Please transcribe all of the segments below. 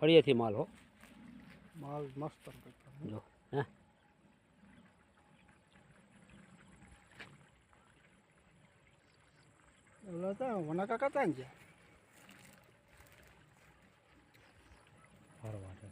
થળિયેથી માલ હો માલ મસ્ત જો હે એટલે તો વના કાકા ત્યાં ગયા ફરવા છે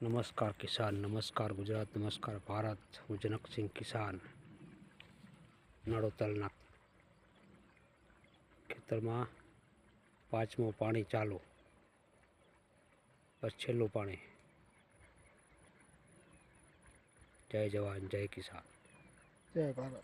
નમસ્કાર કિસાન નમસ્કાર ગુજરાત નમસ્કાર ભારત હું જનકસિંહ કિસાન નડોતલના ખેતરમાં પાંચમું પાણી ચાલુ. બસ છેલ્લું પાણી. જય જવાન જય કિસાન. જય ભારત.